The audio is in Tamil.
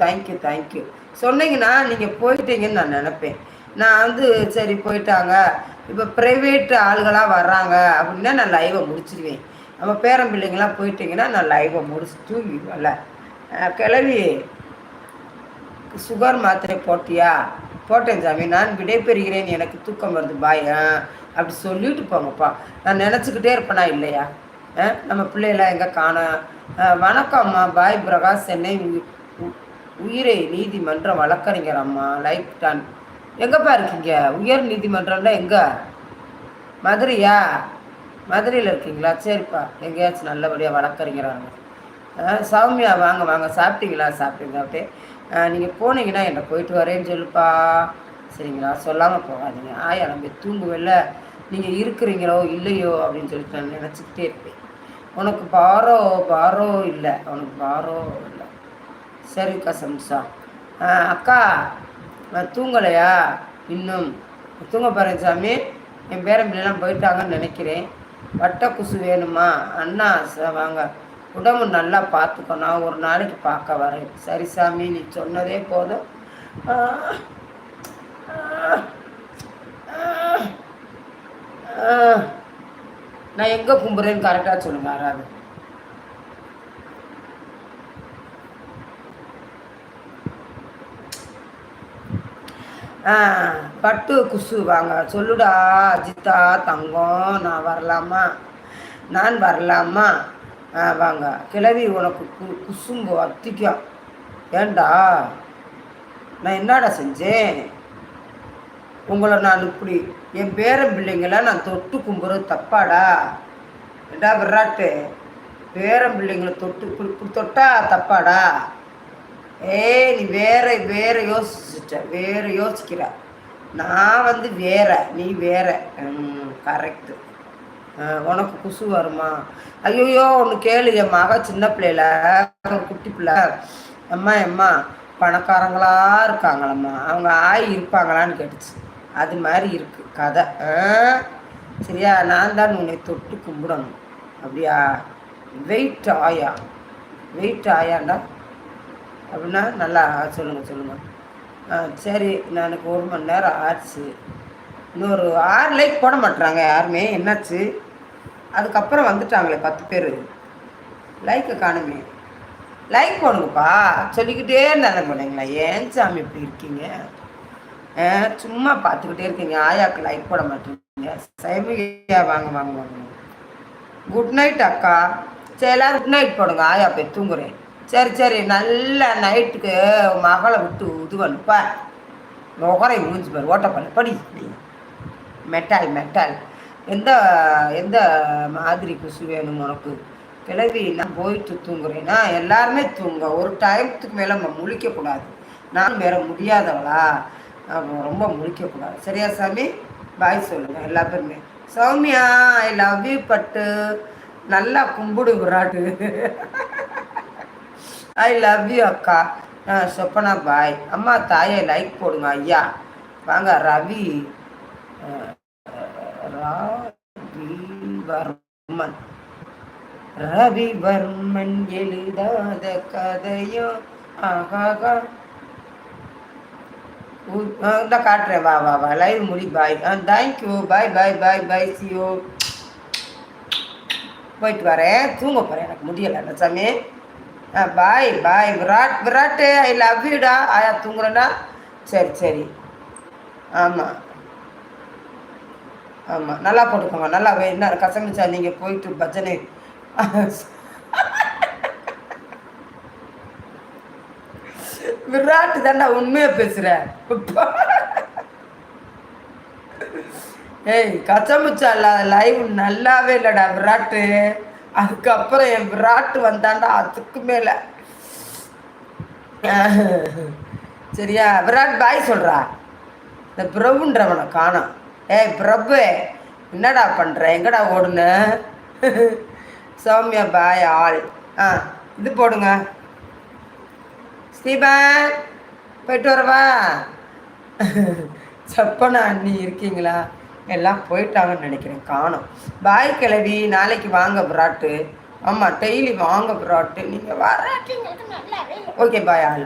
தேங்க்யூ தேங்க்யூ சொன்னீங்கன்னா நீங்கள் போயிட்டீங்கன்னு நான் நினப்பேன். நான் வந்து சரி போயிட்டாங்க. இப்போ ப்ரைவேட் ஆளுகளாக வர்றாங்க அப்படின்னா நான் லைவை முடிச்சிடுவேன் நம்ம பேரம் பிள்ளைங்களாம் போயிட்டீங்கன்னா நான் லைவை முடிச்சு தூங்கிடுவேன்ல. கிளவி சுகர் மாத்திரை போட்டியா? போட்டேன் சாமி. நான் விடைபெறுகிறேன். எனக்கு தூக்கம் வருது பாய் அப்படி சொல்லிட்டு போங்கப்பா. நான் நினச்சிக்கிட்டே இருப்பேனா இல்லையா? நம்ம பிள்ளைகளாம் எங்கே காண வணக்கம்மா பாய் பிரகாஷ் சென்னை உயிரை நீதிமன்றம் வழக்கறிஞர் அம்மா லைஃப் டன். எங்கேப்பா இருக்கீங்க? உயர் நீதிமன்றம்னா எங்கே? மதுரையா? மதுரையில் இருக்கீங்களா? சரிப்பா. எங்கேயாச்சும் நல்லபடியாக வழக்கறிஞராங்க சௌமியா வாங்க வாங்க. சாப்பிட்டீங்களா? சாப்பிட்டீங்க அப்படியே நீங்கள் போனீங்கன்னா என்னை போயிட்டு வரேன்னு சொல்லுப்பா. சரிங்களா? சொல்லாமல் போகாதீங்க. ஆயா நம்ம தூங்குவில்ல. நீங்கள் இருக்கிறீங்களோ இல்லையோ அப்படின்னு சொல்லிட்டு நான் நினச்சிக்கிட்டே இருப்பேன். உனக்கு பாரோ பாரோ இல்லை. உனக்கு பாரோ இல்லை. சரிக்கா சம்சா. அக்கா நான் தூங்கலையா? இன்னும். தூங்க போகிறேன் சாமி. என் பேரம்பிள்ளைலாம் போயிட்டாங்கன்னு நினைக்கிறேன். வட்ட குசு வேணுமா? அண்ணா வாங்க. உடம்பு நல்லா பார்த்துக்கோ. நான் ஒரு நாளைக்கு பார்க்க வரேன். சரி சாமி நீ சொன்னதே போதும். நான் எங்கே கும்புறேன்னு கரெக்டாக சொல்லுங்க ஆறாவது. பட்டு குசு வாங்க. சொல்லுடா அஜித்தா தங்கம் நான் வரலாமா? நான் வரலாமா? வாங்க. கிளவி உனக்கு கு குசும்பு அத்திக்கும். ஏண்டா? நான் என்னடா செஞ்சேன்? உங்களை நான் இப்படி என் பேரன் பிள்ளைங்கள நான் தொட்டு கும்புறது தப்பாடா? ஏண்டா விராட்டு பேரன் பிள்ளைங்களை தொட்டு இப்படி தொட்டா தப்பாடா? ஏய் நீ வேற வேற யோசிச்சுட்ட வேற யோசிக்கிற. நான் வந்து வேற நீ வேற. கரெக்டு உனக்கு குசு வருமா? ஐயோயோ ஒன்று கேளு என் மக சின்ன பிள்ளையில ஒரு குட்டி பிள்ளை. அம்மா எம்மா பணக்காரங்களா இருக்காங்களம்மா. அவங்க ஆய் இருப்பாங்களான்னு கேட்டுச்சு. அது மாதிரி இருக்கு கதை. சரியா? நான் தான் உன்னை தொட்டு கும்பிடணும். அப்படியா? வெயிட் ஆயா? வெயிட் ஆயாண்டா? அப்படின்னா நல்லா சொல்லுங்கள் சொல்லுங்கள் ஆ சரி நான் எனக்கு ஒரு மணி நேரம் ஆச்சு. இன்னொரு ஆறு லைக் போட மாட்டுறாங்க யாருமே. என்னாச்சு? அதுக்கப்புறம் வந்துட்டாங்களே பத்து பேர். லைக்கை காணுமே. லைக் போடுங்கப்பா. சொல்லிக்கிட்டே இருந்தாங்க போனீங்களா ஏன் சாமி இப்படி இருக்கீங்க? சும்மா பார்த்துக்கிட்டே இருக்கீங்க. ஆயாக்கு லைக் போட மாட்டேங்க. சைமியா வாங்க வாங்க வாங்க. குட் நைட் அக்கா. சரி எல்லோரும் குட் நைட் போடுங்க. ஆயா போய் தூங்குறேன். சரி சரி நல்ல நைட்டுக்கு மகளை விட்டு உதுவனுப்பா நுகரை மூஞ்சி பாரு ஓட்டப்பண்ணு படி. மெட்டால் மெட்டால் எந்த எந்த மாதிரி குசு வேணும் உனக்கு? கிளவி நான் போயிட்டு தூங்குறேன்னா எல்லாருமே தூங்க. ஒரு டைமுக்கு மேலே நம்ம முழிக்கக்கூடாது. நான் வேற முடியாதவளா? ரொம்ப முழிக்கக்கூடாது. சரியா சாமி? பாய் சொல்லுங்கள் எல்லா பேருமே. சௌமியா ஐ லவ் யூ பட்டு. நல்லா கும்பிடு விராட்டு. ஐ லவ் யூ அக்கா. சொப்பனா பாய் அம்மா தாயை லைக் போடுங்க ஐயா. வாங்க ரவி. ரவிவர்மன். ரவிவர்மன் எழுதாத கதையோ ஆகாகா காட்டுறேன் வா வா வா. லைவ் முடி பாய் ஆ தேங்க்யூ பாய் பாய் பாய் பாய் சியோ போயிட்டு வரேன். தூங்க போகிறேன் எனக்கு முடியலை சாமி பாய் பாய் விராட் விராட்டு ஐ லவ் யூடா ஆயா தூங்குறடா சரி சரி. ஆமாம் ஆமாம் நல்லா போட்டுக்கோங்க. நல்லா என்ன கசமிச்சா நீங்கள் போயிட்டு பஜனை. விராட்டு தாண்டா உண்மையாக பேசுகிறேன் ஏய் கச்சமுச்சா இல்லாத லைவ் நல்லாவே இல்லைடா விராட்டு. அதுக்கப்புறம் என் விராட்டு வந்தாண்டா அதுக்கு மேலே. சரியா? விராட் பாய் சொல்கிறா இந்த பிரபுன்றவனை காணும் ஏய் பிரபு என்னடா பண்ணுற எங்கடா ஓடுன? சௌமியா பாய் ஆள். ஆ இது போடுங்க. ஸ்ரீபன் போயிட்டு வரவா? சப்பனா அண்ணி இருக்கீங்களா? எல்லாம் போயிட்டாங்கன்னு நினைக்கிறேன். காணும். பாய் கிழவி நாளைக்கு வாங்க பிராட்டு ஆமாம் டெய்லி வாங்க விராட்டு. நீங்கள் வராட்டி ஓகே பாய் ஆள்